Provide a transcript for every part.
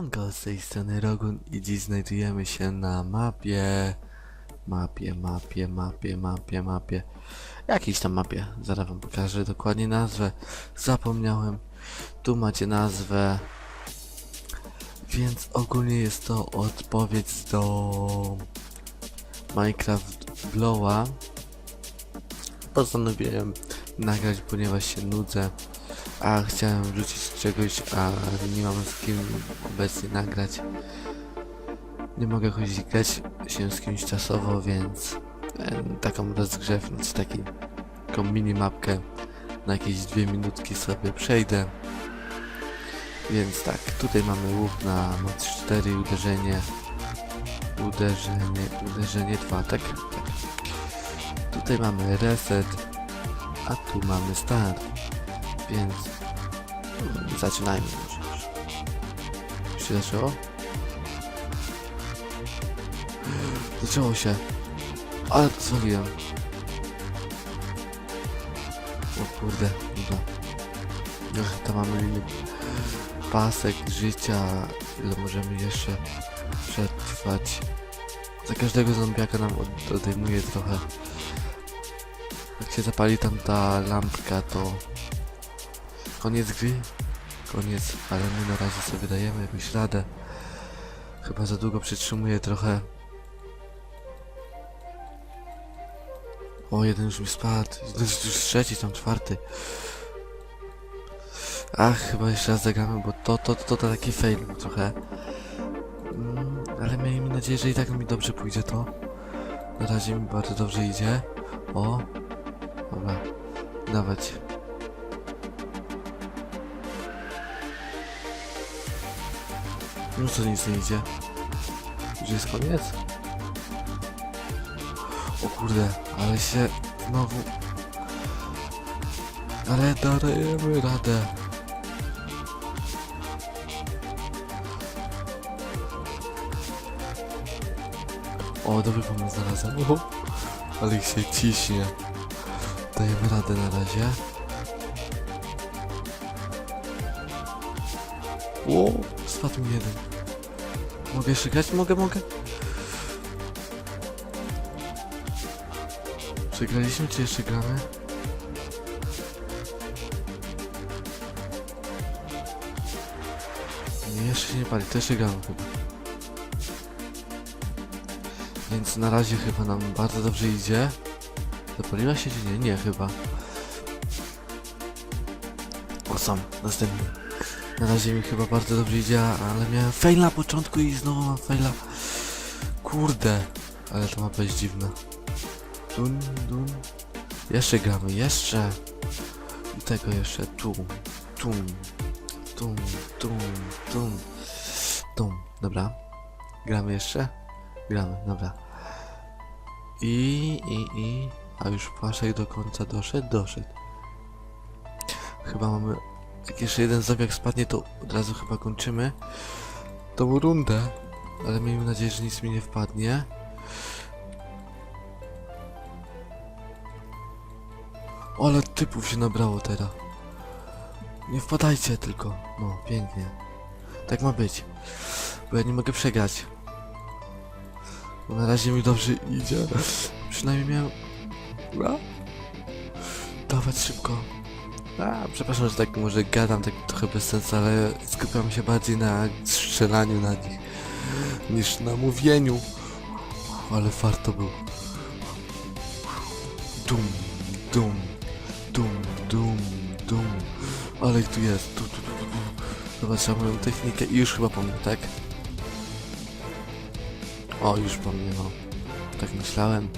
Siemanko, z tej strony Rogun i dziś znajdujemy się na mapie... Mapie, mapie, mapie, mapie, mapie... Jakiejś tam mapie, zaraz wam pokażę dokładnie nazwę. Zapomniałem. Tu macie nazwę. Więc ogólnie jest to odpowiedź do... Minecraft Blowa. Postanowiłem nagrać, ponieważ się nudzę. A chciałem wrzucić czegoś, a nie mam z kim obecnie nagrać. Nie mogę chodzić grać się z kimś czasowo, więc e, taką rozgrzewkę, czy taki, taką minimapkę na jakieś dwie minutki sobie przejdę. Więc tak, tutaj mamy łuk na moc 4 uderzenie, uderzenie, uderzenie 2, tak? tak. Tutaj mamy reset, a tu mamy start. Więc zaczynajmy już. Się zaczęło? Zaczęło się. Ale pozwoliłem. O kurde, dobra. Już tam mamy inny pasek życia. Ile możemy jeszcze przetrwać. Za każdego zombiaka nam od- odejmuje trochę. Jak się zapali tam ta lampka, to Koniec gry? Koniec, ale my na razie sobie dajemy jakąś radę. Chyba za długo przytrzymuję trochę. O, jeden już mi spadł. Jest już trzeci, tam czwarty. Ach, chyba jeszcze raz zagramy, bo to, to, to, to taki fail trochę. Mm, ale miejmy nadzieję, że i tak mi dobrze pójdzie to. Na razie mi bardzo dobrze idzie. O, dobra, dawać. No co nic nie idzie? Już jest koniec? O kurde, ale się znowu... Ale dajemy radę. O, dobry pomysł znalazłem. O, ale ich się ciśnie. Dajemy radę na razie. O, spadł jeden. Mogę jeszcze grać? Mogę, mogę. Przegraliśmy, czy jeszcze gramy? Nie, jeszcze się nie pali, to jeszcze gramy chyba. Więc na razie chyba nam bardzo dobrze idzie. Zapaliła się czy nie? Nie, chyba. O, następny. Na razie mi chyba bardzo dobrze idzie, ale miałem fail na początku i znowu mam faila. Kurde, ale ta mapa jest dziwna. Dun, dun. Jeszcze gramy, jeszcze. I tego jeszcze. Tu, tu, tu, tu, tu, tu. Dobra. Gramy jeszcze? Gramy, dobra. I, i, i. A już płaszek do końca doszedł? Doszedł. Chyba mamy jak jeszcze jeden zombiak spadnie, to od razu chyba kończymy tą rundę. Ale miejmy nadzieję, że nic mi nie wpadnie. Ale typów się nabrało teraz. Nie wpadajcie tylko. No, pięknie. Tak ma być. Bo ja nie mogę przegrać. Bo na razie mi dobrze idzie. Przynajmniej miałem... Dawać szybko. A, przepraszam, że tak może gadam tak trochę bez sensu, ale skupiam się bardziej na strzelaniu na nich niż na mówieniu. Ale warto był. Dum, dum, dum, dum, dum. Ale tu jest. Tu, tu, tu, tu. Zobaczę moją technikę i już chyba po mnie, tak? O, już po mnie, no. Tak myślałem.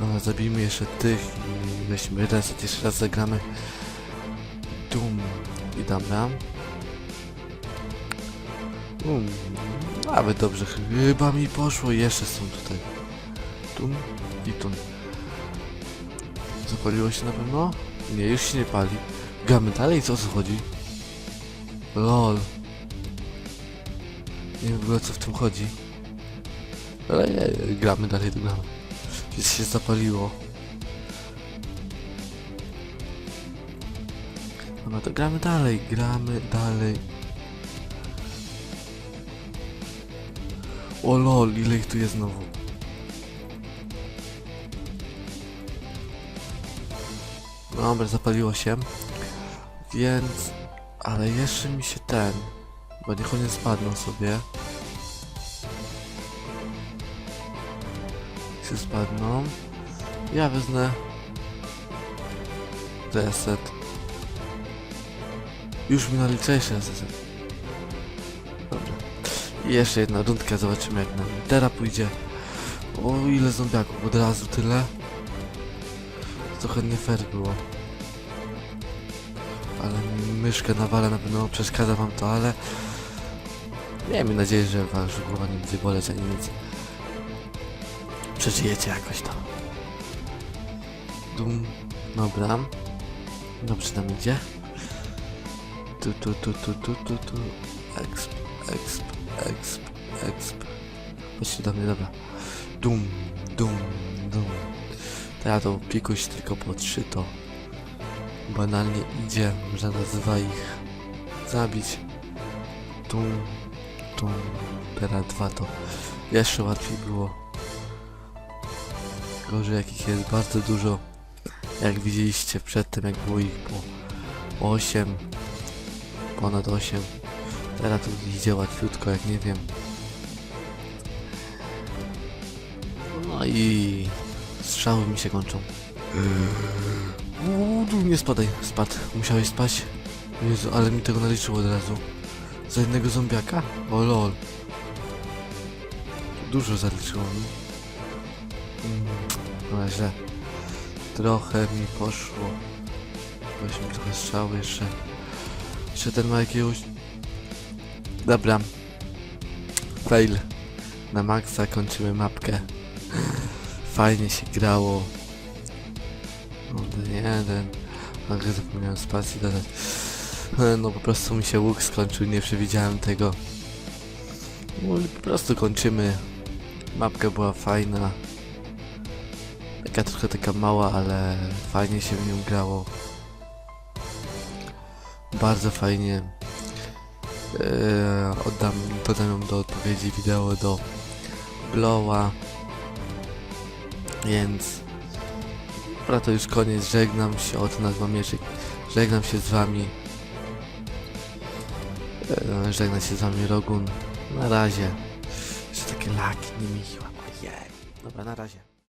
No, zabijmy jeszcze tych i weźmy reset, jeszcze raz zagramy. Dum i dobra. Um, nawet dobrze, chyba mi poszło. Jeszcze są tutaj. Tum i tum. Zapaliło się na pewno? Nie, już się nie pali. Gramy dalej, co o co chodzi? LOL. Nie wiem w ogóle co w tym chodzi. Ale nie, gramy dalej, gramy. Więc się zapaliło. No to gramy dalej, gramy dalej. O lol, ile ich tu jest znowu. Dobra, zapaliło się. Więc... Ale jeszcze mi się ten... Bo niech one spadną sobie. się spadną. Ja wezmę... Reset. Już mi nalicza jeszcze raz reset. Dobra. I jeszcze jedna rundka, zobaczymy jak nam teraz pójdzie. O, ile zombiaków, od razu tyle. Trochę nie fair było. Ale myszkę nawala na pewno przeszkadza wam to, ale... Miejmy nadzieję, że wasza głowa nie będzie boleć ani nic. Przeżyjecie jakoś to. Dum. Dobra. Dobrze nam idzie. Tu, tu, tu, tu, tu, tu, tu. Exp, exp, exp, exp. Chodźcie do mnie, dobra. Dum, dum, dum. Ja to pikuś tylko po trzy to banalnie idzie, że nazywa ich zabić. Tum, tum. Teraz dwa to jeszcze łatwiej było. Gorzej jakich jest bardzo dużo. Jak widzieliście przedtem, jak było ich po 8, ponad 8. Teraz tu idzie łatwiutko, jak nie wiem. No i strzały mi się kończą. Uuu, nie spadaj, spadł. Musiałeś spać. Jezu, ale mi tego naliczyło od razu. Za jednego zombiaka? O lol. Dużo zaliczyło mi. Mm, No źle. Trochę mi poszło. Weźmy trochę strzały jeszcze. Jeszcze ten ma jakiegoś... Dobra. Fail. Na maksa kończymy mapkę. Fajnie się grało. Od jeden. Nagle zapomniałem spacji dodać. E, No po prostu mi się łuk skończył, nie przewidziałem tego. No po prostu kończymy. Mapka była fajna. Taka trochę taka mała, ale fajnie się w nią grało. Bardzo fajnie. Eee, oddam, dodam ją do odpowiedzi wideo do Blowa. Więc Dobra, to już koniec. Żegnam się od nas Mamierzyk. Żegnam się z wami. Eee, żegna się z wami Rogun. Na razie. Jeszcze takie laki nie mi Jej. Dobra, na razie.